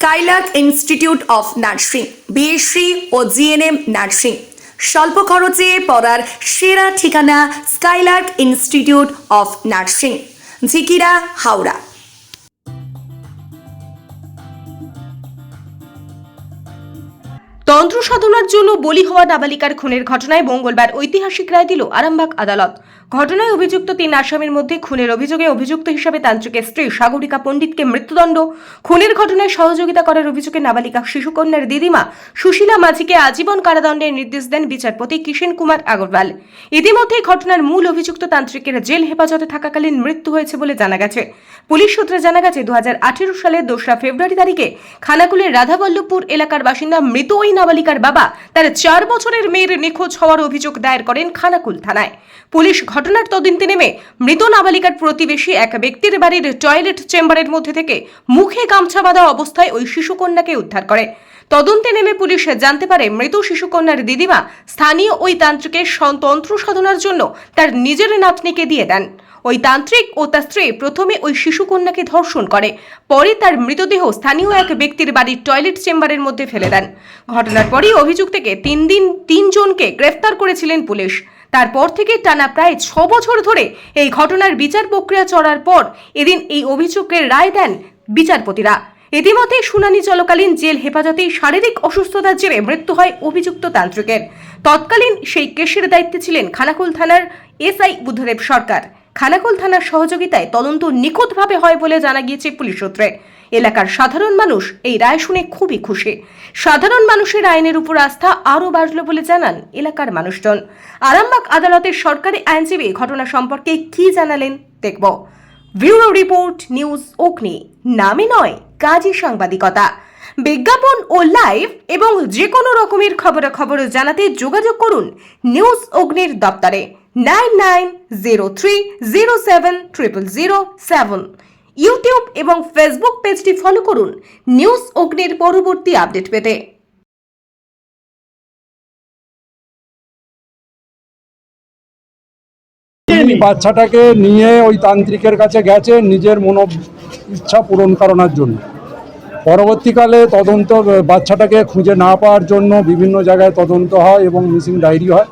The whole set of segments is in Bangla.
Skylark Institute of Nursing B Sc O GNM nursing স্বল্প খরচে পড়ার সেরা ঠিকানা Skylark Institute of Nursing Jhikira, Howrah. তন্ত্র সাধনার জন্য বলি হওয়া নাবালিকার খুনের ঘটনায় মঙ্গলবার ঐতিহাসিক রায় দিল আরামবাগ আদালত। ঘটনায় অভিযুক্ত তিন আসামির মধ্যে খুনের অভিযোগে অভিযুক্ত হিসাবে তান্ত্রিকের স্ত্রী সাগরিকা পণ্ডিতকে মৃত্যুদণ্ড। খুনের ঘটনায় সহযোগিতা করার অভিযোগে নাবালিকা শিশুকন্যার দিদিমা সুশীলা মাঝিকে আজীবন কারাদণ্ডের নির্দেশ দেন বিচারপতি কিষেন কুমার আগরওয়াল। ইতিমধ্যে ঘটনার মূল অভিযুক্ত তান্ত্রিকের জেল হেফাজতে থাকাকালীন মৃত্যু হয়েছে বলে জানা গেছে। পুলিশ সূত্রে জানা গেছে দু হাজার আঠেরো সালের দোসরা ফেব্রুয়ারি তারিখে খানাকুলের রাধাবল্লভপুর এলাকার বাসিন্দা মৃত ওই নাবালিকার বাবা তার চার বছরের মেয়ের নিখোঁজ হওয়ার অভিযোগ দায়ের করেন খানাকুল থানায়। পুলিশ ঘটনার তদন্তে নেমে মৃত নাবালিকার প্রতিবেশী এক ব্যক্তির বাড়ির টয়লেট চেম্বারের মধ্যে থেকে মুখে গামছা বাঁধা অবস্থায় ওই শিশুকন্যাকে উদ্ধার করে। তদন্তে নেমে পুলিশ জানতে পারে, মৃত শিশুকন্যার দিদিমা স্থানীয় ওই তান্ত্রিকের তন্ত্র সাধনার জন্য তার নিজের নাতনিকে দিয়ে দেন। ওই তান্ত্রিক ও তার স্ত্রী প্রথমে ওই শিশুকন্যাকে ধর্ষণ করে, পরে তার মৃতদেহ স্থানীয় এক ব্যক্তির বাড়ির টয়লেট চেম্বারের মধ্যে ফেলে দেন। ঘটনার পরই অভিযুক্তকে তিন দিন, তিনজনকে গ্রেফতার করেছিলেন পুলিশ। তারপর থেকে টানা প্রায় ছ বছর ধরে এই ঘটনার বিচার প্রক্রিয়া চলার পর এদিন এই অভিযোগের রায় দেন বিচারপতিরা। ইতিমধ্যে শুনানি চলাকালীন জেল হেফাজতে শারীরিক অসুস্থতার জেরে মৃত্যু হয় অভিযুক্ত তান্ত্রিকের। তৎকালীন সেই কেসের দায়িত্বে ছিলেন খানাকুল থানার এসআই বুদ্ধদেব সরকার। খানাকুল থানার সহযোগিতায় তদন্ত নিখুঁতভাবে হয় বলে জানা গিয়েছে পুলিশ সূত্রে। এলাকার সাধারণ মানুষ এই রায় শুনে খুবই খুশি। সাধারণ মানুষের আইনের উপর আস্থা আরও বাড়ল বলে জানান এলাকার মানুষজন। আরামবাগ আদালতের সরকারি আইনজীবী ঘটনা সম্পর্কে কি জানালেন দেখব। ব্যুরো রিপোর্ট নিউজ অগ্নি, নামে নয়, কাজী সাংবাদিকতা। বিজ্ঞাপন ও লাইভ এবং যে কোনো রকমের খবরাখবর জানাতে যোগাযোগ করুন নিউজ অগ্নির দপ্তরে। Nine nine zero three zero seven triple zero seven. YouTube এবং ফেসবুক পেজটি ফলো করুন। নিউজ অগ্নির পরবর্তী আপডেট পেতে। বাচ্চাটাকে নিয়ে ওই তান্ত্রিকের কাছে গেছে নিজের মনো ইচ্ছা পূরণ করানোর জন্য। পরবর্তীকালে তদন্ত, বাচ্চাটাকে খুঁজে না পাওয়ার জন্য বিভিন্ন জায়গায় তদন্ত হয় এবং মিসিং ডায়েরি হয়।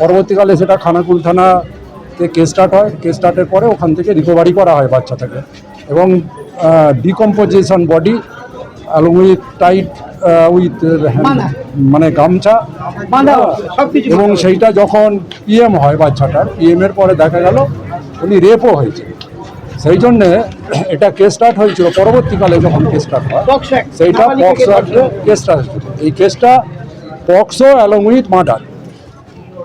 পরবর্তীকালে সেটা খানাকুল থানাতে কেস স্টার্ট হয়। কেস স্টার্টের পরে ওখান থেকে রিকভারি করা হয় বাচ্চাটাকে। এবং decomposition body along with tight with মানে গামছা। এবং সেইটা যখন পিএম হয় বাচ্চাটার পিএম এর পরে দেখা গেল উনি রেপও হয়েছে। সেই জন্যে এটা কেস স্টার্ট হয়েছিল পরবর্তীকালে যখন কেস স্টার্ট হয়। সেইটা পক্সো কেস স্টার্ট হয়েছিল। এই কেসটা পক্সো অ্যালং উইথ মার্ডার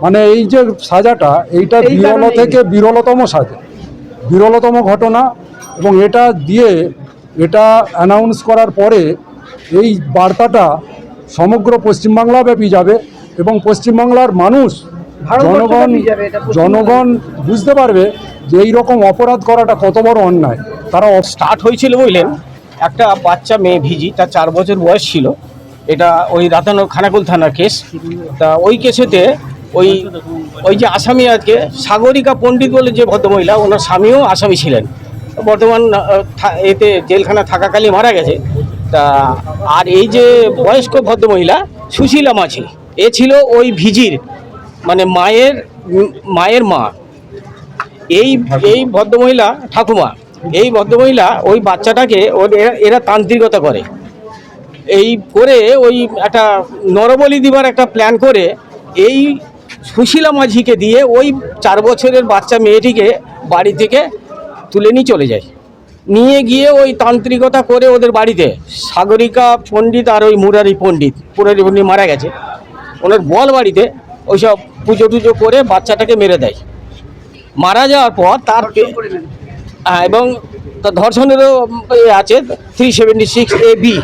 মানে এই যে সাজাটা এইটা বিরল থেকে বিরলতম সাজা। বিরলতম ঘটনা এবং এটা দিয়ে এটা অ্যানাউন্স করার পরে এই বার্তাটা সমগ্র পশ্চিমবাংলা ব্যাপী যাবে এবং পশ্চিমবাংলার মানুষ জনগণ জনগণ বুঝতে পারবে যে এই রকম অপরাধ করাটা কত বড় অন্যায়। তারা স্টার্ট হয়েছিল বুঝলেন একটা বাচ্চা মেয়ে ভিজি তার চার বছর বয়স ছিল। এটা ওই রাতানো খানাকুল থানার কেস। তা ওই কেসেতে ওই ওই যে আসামি আজকে সাগরিকা পণ্ডিত বলে যে ভদ্রমহিলা ওনার স্বামীও আসামি ছিলেন। বর্তমান এতে জেলখানা থাকাকালীন মারা গেছে। তা, আর এই যে বয়স্ক ভদ্রমহিলা, সুশীলা মাঝি, এ ছিল ওই ভিজির মানে মায়ের মায়ের মা। এই এই ভদ্রমহিলা ঠাকুমা, এই ভদ্রমহিলা ওই বাচ্চাটাকে ওর, এরা তান্ত্রিকতা করে। এই করে ওই একটা নরবলি দিবার একটা প্ল্যান করে এই সুশীলা মাঝিকে দিয়ে ওই চার বছরের বাচ্চা মেয়েটিকে বাড়ি থেকে তুলে নিয়ে চলে যায়। নিয়ে গিয়ে ওই তান্ত্রিকতা করে ওদের বাড়িতে সাগরিকা পণ্ডিত আর ওই মুরারি পণ্ডিত মুরারি পণ্ডিত মারা গেছে। ওনার বল বাড়িতে ওইসব পুজো টুজো করে বাচ্চাটাকে মেরে দেয়। মারা যাওয়ার পর তার হ্যাঁ, এবং তার ধর্ষণেরও আছে three seventy six A B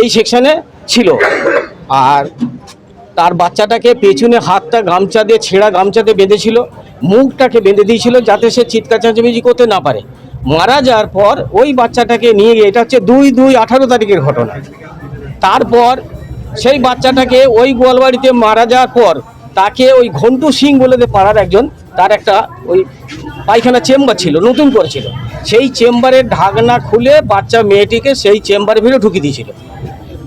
এই সেকশনে ছিল। আর তার বাচ্চাটাকে পেছনে হাতটা গামছা দিয়ে, ছেঁড়া গামছা দিয়ে বেঁধেছিল, মুখটাকে বেঁধে দিয়েছিল যাতে সে চিৎকার চেঁচামেচি করতে না পারে। মারা যাওয়ার পর ওই বাচ্চাটাকে নিয়ে গিয়ে, এটা হচ্ছে দুই দুই আঠারো তারিখের ঘটনা। তারপর সেই বাচ্চাটাকে ওই গোয়ালবাড়িতে মারা যাওয়ার পর তাকে ওই ঘন্টু সিং বলে পাড়ার একজন, তার একটা ওই পায়খানা চেম্বার ছিল, নতুন করেছিল। সেই চেম্বারের ঢাকনা খুলে বাচ্চা মেয়েটিকে সেই চেম্বারের ভিতরে ঢুকিয়ে দিয়েছিল।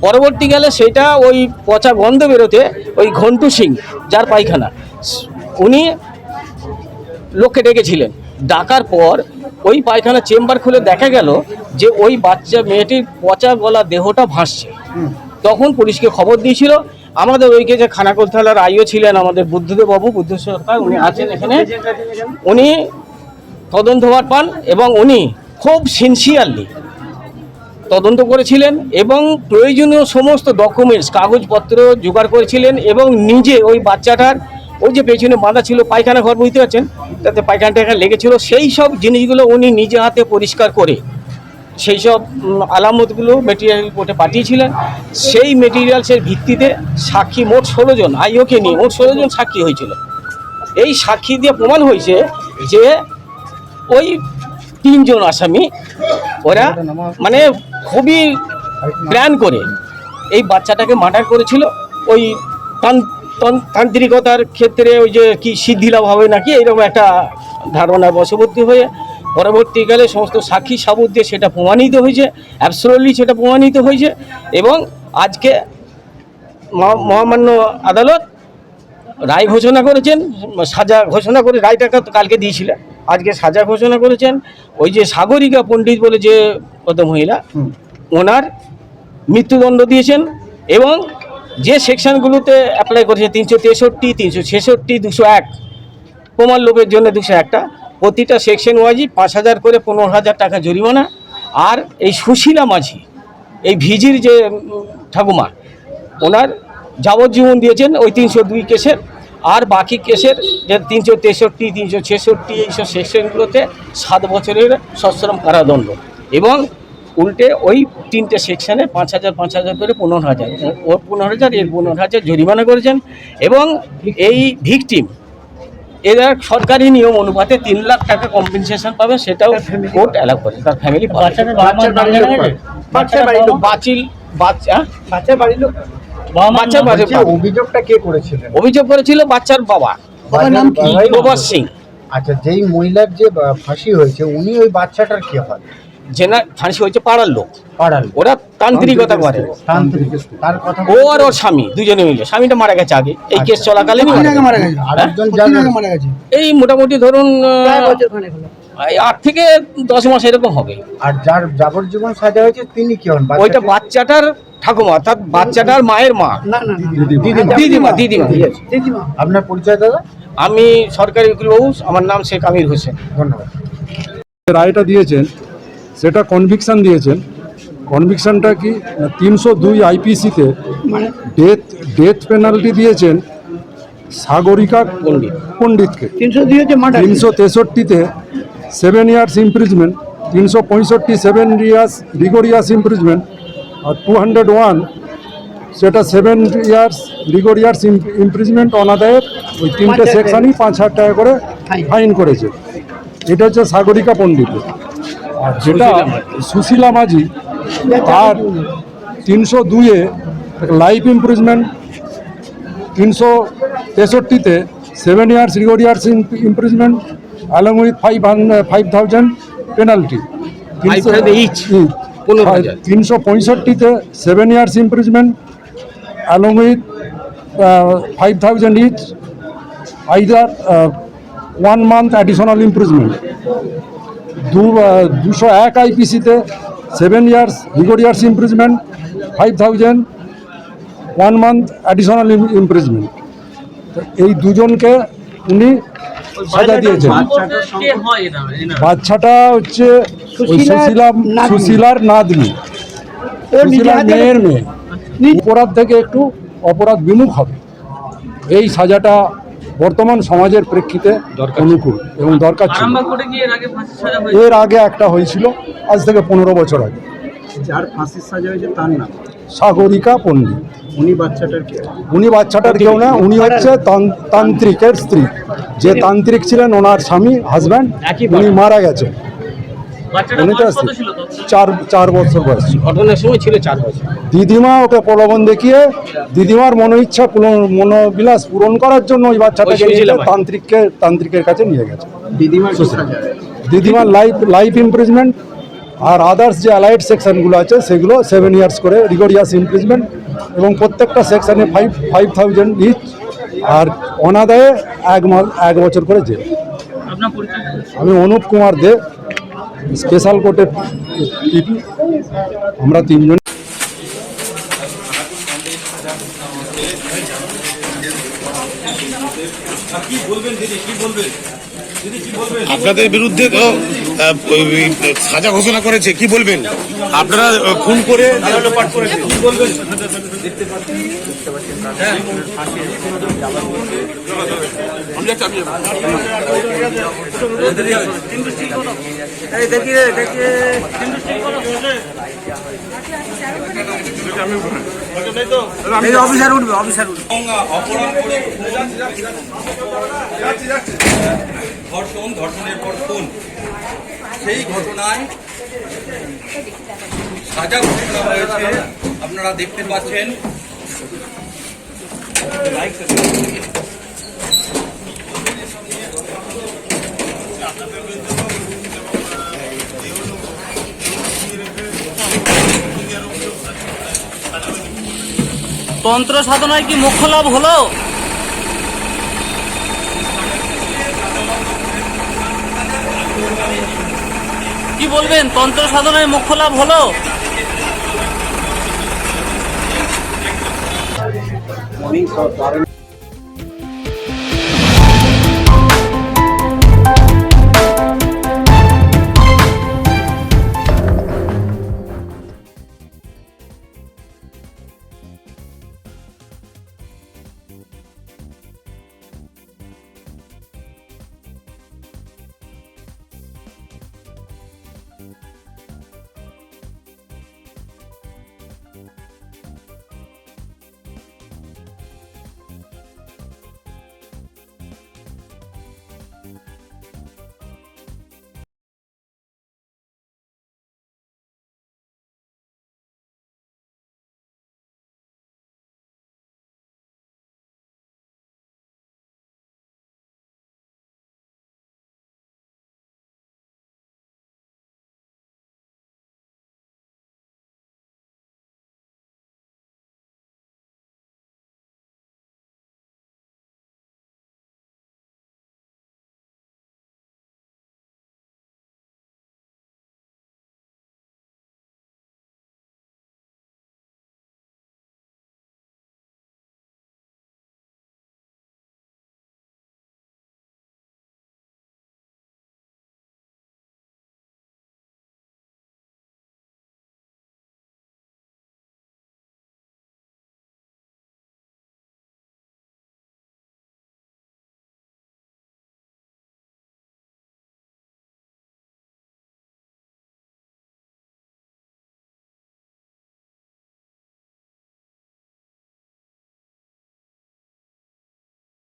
পরবর্তীকালে সেটা ওই পচা গন্ধ বেরোতে ওই ঘন্টু সিং যার পায়খানা। উনি লোককে ডেকেছিলেন। ডাকার পর ওই পায়খানা চেম্বার খুলে দেখা গেল যে ওই বাচ্চা মেয়েটির পচা গলা দেহটা ভাসছে। তখন পুলিশকে খবর দিয়েছিল। আমাদের ওইকে যে খানাকুল থানার আইও ছিলেন আমাদের বুদ্ধদেব বাবু বুদ্ধ সরকার উনি আছেন এখানে। উনি তদন্তভার পান এবং উনি খুব সিনসিয়ারলি তদন্ত করেছিলেন এবং প্রয়োজনীয় সমস্ত ডকুমেন্টস কাগজপত্র জোগাড় করেছিলেন এবং নিজে ওই বাচ্চাটার ওই যে পেছনে বাঁধা ছিল, পায়খানা ঘর বুঝতে পারছেন? তাতে পায়খানা টায়খানা লেগেছিল। সেই সব জিনিসগুলো উনি নিজে হাতে পরিষ্কার করে সেই সব আলামতগুলো মেটেরিয়াল কোর্টে পাঠিয়েছিলেন। সেই মেটেরিয়ালসের ভিত্তিতে সাক্ষী মোট ষোলো জন, আইওকে নিয়ে মোট ষোলো জন সাক্ষী হয়েছিল। এই সাক্ষী দিয়ে প্রমাণ হয়েছে যে ওই তিনজন আসামি, ওরা মানে খুবই প্ল্যান করে। এই বাচ্চাটাকে মার্ডার করেছিল। ওই তান- তান- তান্ত্রিকতার ক্ষেত্রে ওই যে কি সিদ্ধিলাভ হবে নাকি এরকম একটা ধারণার বশবর্তী হয়ে পরবর্তীকালে সমস্ত সাক্ষী সাবুত দিয়ে সেটা প্রমাণিত হয়েছে অ্যাবসোলুটলি সেটা প্রমাণিত হয়েছে এবং আজকে মহা- মহামান্য আদালত রায় ঘোষণা করেছেন, সাজা ঘোষণা করে রায়টা কালকে দিয়েছিলেন। আজকে সাজা ঘোষণা করেছেন ওই যে সাগরিকা পণ্ডিত বলে যে কত মহিলা ওনার মৃত্যুদণ্ড দিয়েছেন এবং যে সেকশনগুলোতে অ্যাপ্লাই করেছে তিনশো তেষট্টি তিনশো ছেষট্টি দুশো এক প্রমাণ লোভের জন্য দুশো একটা প্রতিটা সেকশন ওয়াইজই পাঁচ হাজার করে পনেরো হাজার টাকা জরিমানা। আর এই সুশীলা মাঝি এই ভিজির যে ঠাকুমা ওনার যাবজ্জীবন দিয়েছেন ওই তিনশো দুই কেসের আর বাকি কেসের যে তিনশো তেষট্টি তিনশো ছেষট্টি এইসব সেকশনগুলোতে সাত বছরের সশ্রম কারাদণ্ড এবং উল্টে ওই তিনটে সেকশানে পাঁচ হাজার পাঁচ হাজার করে পনেরো হাজার। ওর পনেরো হাজার এর পনেরো হাজার জরিমানা করেছেন এবং এই ভিকটিম এরা সরকারি নিয়ম অনুপাতে তিন লাখ টাকা কম্পেনসেশন পাবে সেটাও কোর্ট অ্যালাউ করে। তার ফ্যামিলি বাচ্চার বাড়ির লোক বাচিল বাচ্চা বাচ্চার বাড়ির লোক? বাচ্চার অভিযোগটা কে করেছিলেন? অভিযোগ করেছিল বাচ্চার বাবা। বাবার নাম কি? প্রভাস সিং। আচ্ছা যেই মহিলার যে ফাঁসি হয়েছে উনি ওই বাচ্চাটার কে হয় জেনা ফাঁসি হয়েছে পাড়ার লোক। পাড়ার ওরা তান্ত্রিকতা করে তান্ত্রিক। তার কথা ও আর ওর স্বামী দুজনে মিলে। স্বামীটা মারা গেছে আগে। এই কেস চলাকালীন মারা গেছে। এই মোটামুটি ধরুন এই আট থেকে দশ মাস এরকম হবে। আর যার যাবজ্জীবন সাজা হয়েছে তিনি কি হন? ওইটা বাচ্চাটার ঠাকুমা অর্থাৎ বাচ্চাটার মায়ের মা। দিদিমা। দিদিমা। yes। আপনার পরিচয় দাদা? আমি সরকারি উকিলবাবু আমার নাম শেখ আমির হোসেন। ধন্যবাদ। রায়টা দিয়েছেন সেটা কনভিকশন দিয়েছেন। কনভিকশনটা কি? তিনশো দুই আইপিসিতে ডেথ ডেথ পেনাল্টি দিয়েছেন সাগরিকা পণ্ডিত। পণ্ডিতকে। তিনশো তেষট্টিতে সেভেন ইয়ার্স ইমপ্রিজমেন্ট তিনশো পঁয়ষট্টি সেভেন ইয়ার্স রিগোরিয়াস ইমপ্রিজমেন্ট আর টু হান্ড্রেড ওয়ান সেটা সেভেন ইয়ার্স রিগোরিয়াস ইমপ্রিজমেন্ট অনাদায়ের ওই তিনটে সেকশনই পাঁচ হাজার টাকা করে ফাইন করেছে। এটা হচ্ছে সাগরিকা পণ্ডিত। আর যেটা সুশীলা মাঝি। তার তিনশো দুইয়ে লাইফ ইমপ্রিজমেন্ট তিনশো তেষট্টিতে seven years rigorous years imprisonment along with five five thousand penalty 5,000 each? তিনশো পঁয়ষট্টিতে seven years imprisonment along with five thousand each either one month additional imprisonment দু দুশো এক আইপিসিতে seven years rigorous years imprisonment five thousand one month additional imprisonment এই দুজনকে উনি সাজা দিয়েছেন। বাচ্চাটা হচ্ছে ওই সুশীলা সুশীলার নাতনি। সুশীলার মেয়ের মেয়ে। অপরাধ থেকে একটু অপরাধ বিমুখ হবে। এই সাজাটা বর্তমান সমাজের প্রেক্ষিতে অনুকূল এবং দরকার ছিল। এর আগে একটা হয়েছিল আজ থেকে পনেরো বছর আগে। যার ফাঁসির সাজা হয়েছে তার নাম। সাগরিকা পণ্ডিত। উনি বাচ্চাটার উনি বাচ্চাটার কেউ না উনি হচ্ছে তান্ত্রিকের স্ত্রী। যে তান্ত্রিক ছিলেন ওনার স্বামী হাজব্যান্ড উনি মারা উনি তো চার চার বছর বয়স। ঘটনার সময় ছিল চার বছর। দিদিমা ওকে প্রলোভন দেখিয়ে দিদিমার মনোইচ্ছা পূরণ মনোবিলাস পূরণ করার জন্য ওই বাচ্চাটাকে নিয়ে। তান্ত্রিককে তান্ত্রিকের কাছে নিয়ে গেছে। দিদিমার দিদিমার লাইফ লাইফ ইমপ্রিজমেন্ট আর আদার্স যে অ্যালাইড সেকশনগুলো আছে সেগুলো সেভেন ইয়ার্স করে রিগোরিয়াস ইমপ্রিজমেন্ট এবং প্রত্যেকটা সেকশনে ফাইভ ফাইভ থাউজেন্ড ইচ আর অনাদায়ে এক মাস এক বছর করে জেল। আমি অনুপ কুমার দে স্পেশাল কোর্টের পিপি আমরা তিনজন আপনাদের বিরুদ্ধে তো সাজা ঘোষণা করেছে কি বলবেন? আপনারা খুন করে দেহ লোপাট করেছেন কি বলবেন? ধর্ষণ, ধর্ষণের পর খুন। সেই ঘটনায় সাজা ঘোষণা হয়েছে। আপনারা দেখতে পাচ্ছেন। তন্ত্র সাধনায় কি মোক্ষ লাভ হলো? কি বলবেন? তন্ত্র সাধনায় মুখ্য লাভ হলো?